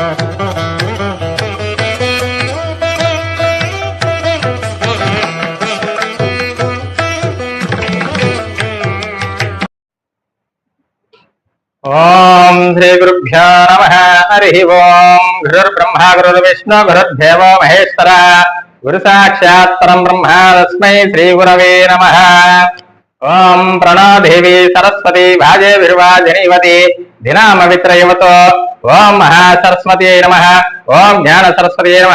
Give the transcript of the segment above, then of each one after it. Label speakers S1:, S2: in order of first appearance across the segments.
S1: ఓం శ్రీ గురుభ్యో నమ. హరి ఓం. గురుర్బ్రహ్మ గురుర్విష్ణు గురుర్దేవ మహేశ్వర. గురు సాక్షాత్ పరం బ్రహ్మ తస్మై శ్రీ గురవే నమ. ఓం ప్రణోదేవి సరస్వతి భాజే విర్వాజనీవతి ఓం మహాసరస్వతి నమ. ఓం జ్ఞాన సరస్వతి నమ.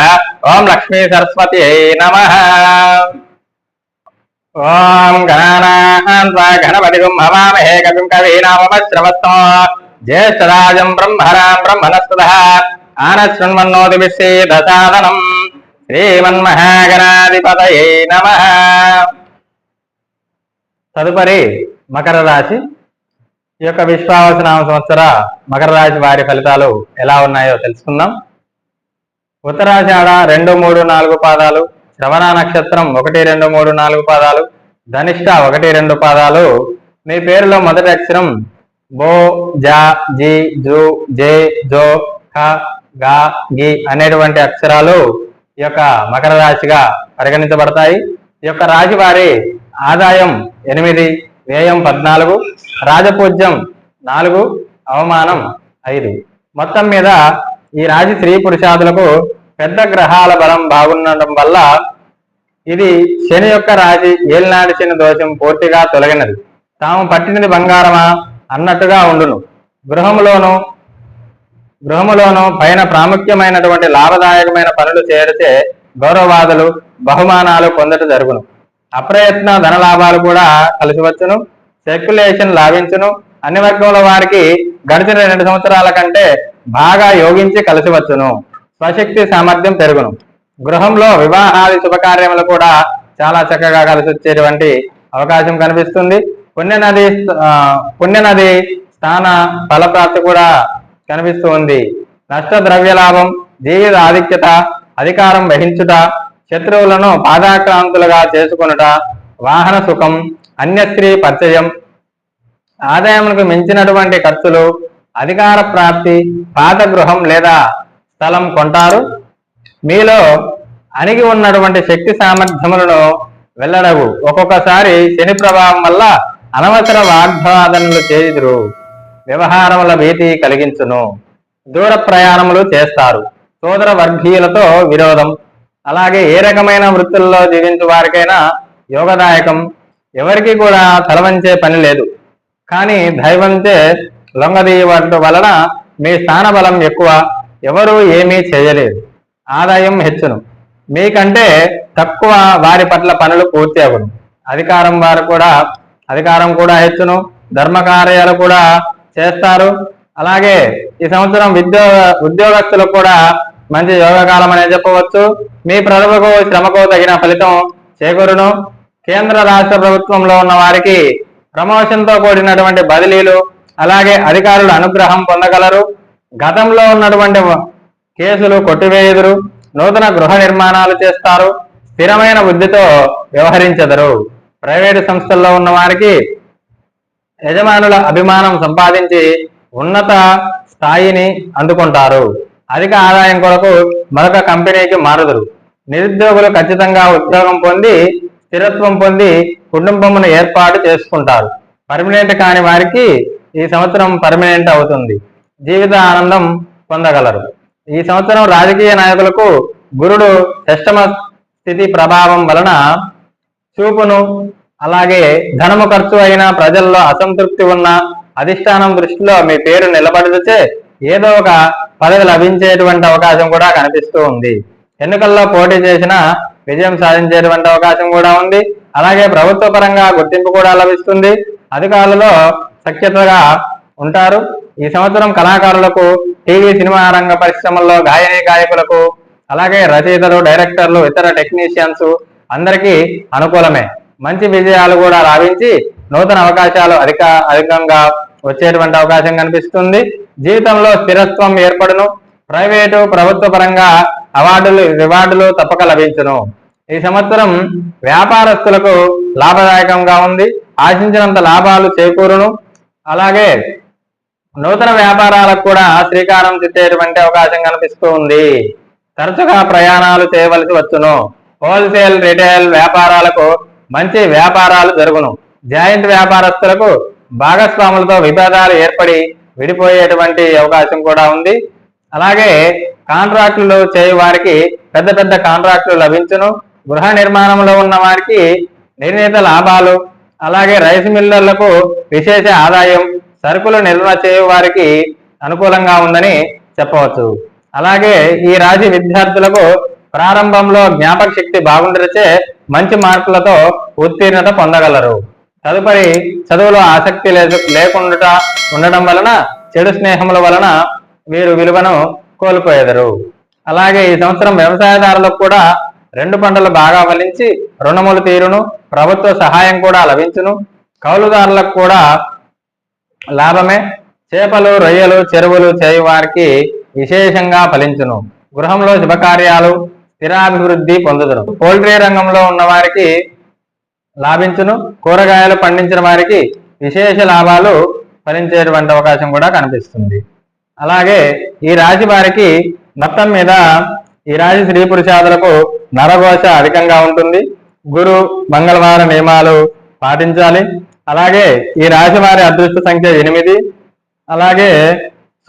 S1: ఓం లక్ష్మీ సరస్వతి నమ. ఓం గణానా గణపతిగుం హవామహే కవిం కవీనామశ్రవస్తో. జ్యేష్ఠరాజం బ్రహ్మరాం బ్రహ్మణస్పద. ఆనశృణ్వన్నోతి విశ్వేదసాదనం శ్రీమన్మహాగణాధిపతయే నమ. తదుపరి మకర రాశి ఈ యొక్క విశ్వావసనామ సంవత్సర మకర రాశి వారి ఫలితాలు ఎలా ఉన్నాయో తెలుసుకుందాం. ఉత్తరాషాఢ రెండు మూడు నాలుగు పాదాలు శ్రవణ నక్షత్రం ఒకటి రెండు మూడు నాలుగు పాదాలు ధనిష్ట ఒకటి రెండు పాదాలు. మీ పేరులో మొదటి అక్షరం బో జా జి జు జే జో ఖ గా గి అనేటువంటి అక్షరాలు ఈ యొక్క మకర రాశిగా పరిగణించబడతాయి. ఈ యొక్క రాశి వారి ఆదాయం ఎనిమిది వ్యయం పద్నాలుగు రాజపూజ్యం నాలుగు అవమానం ఐదు. మొత్తం మీద ఈ రాశి స్త్రీ పురుషాదులకు పెద్ద గ్రహాల బలం బాగుండటం వల్ల ఇది శని యొక్క రాజి ఏలినాటి శని దోషం పూర్తిగా తొలగినది. తాము పట్టినది బంగారమా అన్నట్టుగా ఉండును. గృహములోను గృహములోను పైన ప్రాముఖ్యమైనటువంటి లాభదాయకమైన పనులు చేరితే గౌరవాదులు బహుమానాలు పొందట జరుగును. అప్రయత్న ధన లాభాలు కూడా కలిసి వచ్చును సెక్యులేషన్ లాభించును. అన్ని వర్గముల వారికి గడిచిన రెండు సంవత్సరాల కంటే బాగా యోగించి కలిసి వచ్చును స్వశక్తి సామర్థ్యం పెరుగును. గృహంలో వివాహాది శుభకార్యములు కూడా చాలా చక్కగా కలిసి వచ్చేటువంటి అవకాశం కనిపిస్తుంది. పుణ్యనది పుణ్యనది స్థాన ఫలప్రాప్తి కూడా కనిపిస్తూ ఉంది. నష్ట ద్రవ్య లాభం జీవిత ఆధిక్యత అధికారం వహించుట శత్రువులను పాదాక్రాంతులుగా చేసుకొనుట వాహన సుఖం అన్యస్త్రీ పరిచయం. ఆదాయములకు మించినటువంటి ఖర్చులు అధికార ప్రాప్తి పాత గృహం లేదా స్థలం కొంటారు. మీలో అణిగి ఉన్నటువంటి శక్తి సామర్థ్యములను వెళ్ళడవు ఒక్కొక్కసారి శని ప్రభావం వల్ల అనవసర వాగ్వాదనలు చేయుదురు. వ్యవహారముల భీతి కలిగించును. దూర ప్రయాణములు చేస్తారు. సోదర వర్గీయులతో విరోధం. అలాగే ఏ రకమైన వృత్తుల్లో జీవించు వారికైనా యోగదాయకం ఎవరికి కూడా తలవంచే పని లేదు. కానీ దైవంచే లొంగదీయబడటం వలన మీ స్థాన బలం ఎక్కువ ఎవరు ఏమీ చేయలేదు. ఆదాయం హెచ్చును. మీకంటే తక్కువ వారి పట్ల పనులు పూర్తి అగును అధికారం వారు కూడా అధికారం కూడా హెచ్చును. ధర్మ కార్యాలు కూడా చేస్తారు. అలాగే ఈ సంవత్సరం విద్యో ఉద్యోగస్తులకు కూడా మంచి యోగకాలం అనే చెప్పవచ్చు. మీ ప్రతిభకు శ్రమకు తగిన ఫలితం చేకూరును. కేంద్ర రాష్ట్ర ప్రభుత్వంలో ఉన్న వారికి ప్రమోషన్తో కూడినటువంటి బదిలీలు అలాగే అధికారుల అనుగ్రహం పొందగలరు. గతంలో ఉన్నటువంటి కేసులు కొట్టివేయుదురు. నూతన గృహ నిర్మాణాలు చేస్తారు. స్థిరమైన బుద్ధితో వ్యవహరించెదరు. ప్రైవేటు సంస్థల్లో ఉన్న వారికి యజమానుల అభిమానం సంపాదించి ఉన్నత స్థాయిని అందుకుంటారు. అధిక ఆదాయం కొరకు మరొక కంపెనీకి మారుదురు. నిరుద్యోగులు ఖచ్చితంగా ఉద్యోగం పొంది స్థిరత్వం పొంది కుటుంబమును ఏర్పాటు చేసుకుంటారు. పర్మనెంట్ కాని వారికి ఈ సంవత్సరం పర్మనెంట్ అవుతుంది. జీవిత ఆనందం పొందగలరు. ఈ సంవత్సరం రాజకీయ నాయకులకు గురుడు షష్టమ స్థితి ప్రభావం వలన చూపును అలాగే ధనము ఖర్చు అయిన ప్రజల్లో అసంతృప్తి ఉన్న అధిష్టానం దృష్టిలో మీ పేరు నిలబడితే ఏదో ఒక పదవి లభించేటువంటి అవకాశం కూడా కనిపిస్తూ ఉంది. ఎన్నికల్లో పోటీ చేసిన విజయం సాధించేటువంటి అవకాశం కూడా ఉంది. అలాగే ప్రభుత్వ పరంగా గుర్తింపు కూడా లభిస్తుంది. అధికారులలో సఖ్యతగా ఉంటారు. ఈ సంవత్సరం కళాకారులకు టీవీ సినిమా రంగ పరిశ్రమల్లో గాయని గాయకులకు అలాగే రచయితలు డైరెక్టర్లు ఇతర టెక్నీషియన్స్ అందరికీ అనుకూలమే. మంచి విజయాలు కూడా రావించి నూతన అవకాశాలు అధిక అధికంగా వచ్చేటువంటి అవకాశం కనిపిస్తుంది. జీవితంలో స్థిరత్వం ఏర్పడును. ప్రైవేటు ప్రభుత్వ పరంగా అవార్డులు రివార్డులు తప్పక లభించును. ఈ సంవత్సరం వ్యాపారస్తులకు లాభదాయకంగా ఉంది. ఆశించినంత లాభాలు చేకూరును. అలాగే నూతన వ్యాపారాలకు కూడా శ్రీకారం చుట్టేటువంటి అవకాశం కనిపిస్తూ ఉంది. తరచుగా ప్రయాణాలు చేయవలసి వచ్చును. హోల్సేల్ రిటైల్ వ్యాపారాలకు మంచి వ్యాపారాలు జరుగును. జాయింట్ వ్యాపారస్తులకు భాగస్వాములతో విభేదాలు ఏర్పడి విడిపోయేటువంటి అవకాశం కూడా ఉంది. అలాగే కాంట్రాక్టులు చేయు వారికి పెద్ద పెద్ద కాంట్రాక్టులు లభించును. గృహ నిర్మాణంలో ఉన్న వారికి నిర్ణీత లాభాలు అలాగే రైస్ మిల్లర్లకు విశేష ఆదాయం సరుకులు నిల్వ చేయు వారికి అనుకూలంగా ఉందని చెప్పవచ్చు. అలాగే ఈ రాశి విద్యార్థులకు ప్రారంభంలో జ్ఞాపక శక్తి బాగుండరిచే మంచి మార్కులతో ఉత్తీర్ణత పొందగలరు. తదుపరి చదువులో ఆసక్తి లేకుండా ఉండడం వలన చెడు స్నేహముల వలన వీరు విలువను కోల్పోయేదరు. అలాగే ఈ సంవత్సరం వ్యవసాయదారులకు కూడా రెండు పంటలు బాగా ఫలించి రుణములు తీరును ప్రభుత్వ సహాయం కూడా లభించును. కౌలుదారులకు కూడా లాభమే. చేపలు రొయ్యలు చెరువులు చేయు వారికి విశేషంగా ఫలించును. గృహంలో శుభకార్యాలు స్థిరాభివృద్ధి పొందుదును పౌల్ట్రీ రంగంలో ఉన్న వారికి లాభించును. కూరగాయలు పండించిన వారికి విశేష లాభాలు ఫలించేటువంటి అవకాశం కూడా కనిపిస్తుంది. అలాగే ఈ రాశి వారికి మొత్తం మీద ఈ రాశి స్త్రీ పురుషాదులకు నరఘోష అధికంగా ఉంటుంది. గురు మంగళవార నియమాలు పాటించాలి. అలాగే ఈ రాశి వారి అదృష్ట సంఖ్య ఎనిమిది. అలాగే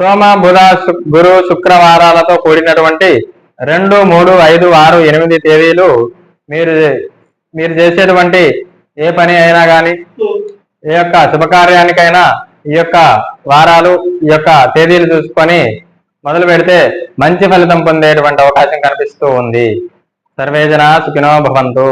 S1: సోమ బుధ గురు శుక్రవారాలతో కూడినటువంటి రెండు మూడు ఐదు ఆరు ఎనిమిది తేదీలు మీరు మీరు చేసేటువంటి ఏ పని అయినా కానీ ఈ యొక్క శుభకార్యానికైనా ఈ యొక్క వారాలు ఈ యొక్క తేదీలు చూసుకొని మొదలు పెడితే మంచి ఫలితం పొందేటువంటి అవకాశం కనిపిస్తూ ఉంది. సర్వేజన సుఖినో భవంతు.